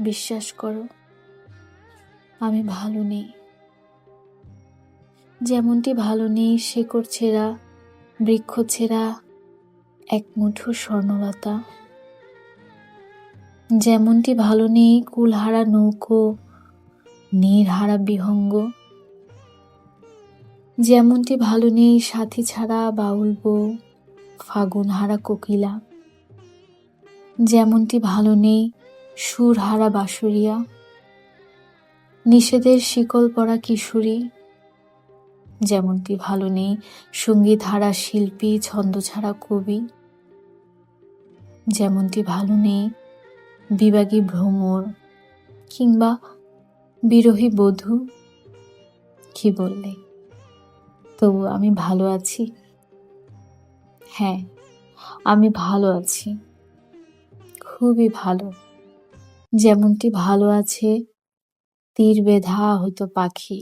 বিশ্বাস করো, আমি ভালো নেই। যেমনটি ভালো নেই শেকড় ছেঁড়া, বৃক্ষ ছেঁড়া, এক মুঠো স্বর্ণলতা। যেমনটি ভালো নেই কুলহারা নৌকো, নীরহারা বিহঙ্গ। যেমনটি ভালো নেই সাথী ছাড়া বাউল বউ ফাগুন হারা কোকিলা। যেমনটি ভালো নেই সুরহারা বাঁশুরিয়া, নিষেধের শিকল পরা কিশোরী, যেমনটি ভালো নেই সংগীত হারা শিল্পী ছন্দ ছাড়া কবি, যেমনটি ভালো নেই বিবাগী ভ্রমর কিংবা বিরোহী বধূ, কি বললে? তবু আমি ভালো আছি। হ্যাঁ আমি ভালো আছি। খুবই ভালো। যেমনটি ভালো আছে তীর বেধা হতো পাখি।